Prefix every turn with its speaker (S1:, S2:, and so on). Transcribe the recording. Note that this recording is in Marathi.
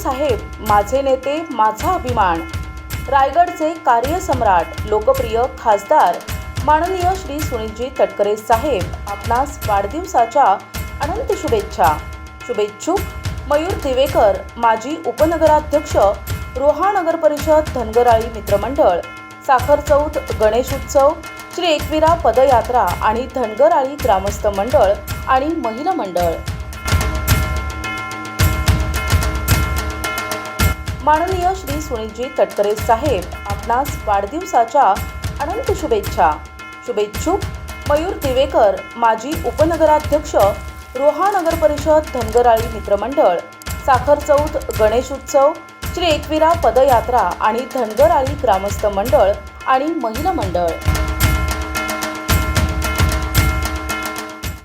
S1: साहेब माझे नेते माझा अभिमान. रायगडचे कार्यसम्राट लोकप्रिय खासदार माननीय श्री सुनीलजी तटकरे साहेब आपणास वाढदिवसाच्या अनंत शुभेच्छा. शुभेच्छुक मयूर दिवेकर माजी उपनगराध्यक्ष रोहा नगर परिषद धनगराळी मित्रमंडळ साखर चौथ गणेश उत्सव श्री एकविरा पदयात्रा आणि धनगराळी ग्रामस्थ मंडळ आणि महिला मंडळ. माननीय श्री सुनीलजी तटकरे साहेब आपणास वाढदिवसाच्या अनंत शुभेच्छा. शुभेच्छुक मयूर दिवेकर माजी उपनगराध्यक्ष रोहा नगर परिषद धनगराळी मित्रमंडळ साखर चौथ गणेश उत्सव श्री एकविरा पदयात्रा आणि धनगराळी ग्रामस्थ मंडळ आणि महिला मंडळ.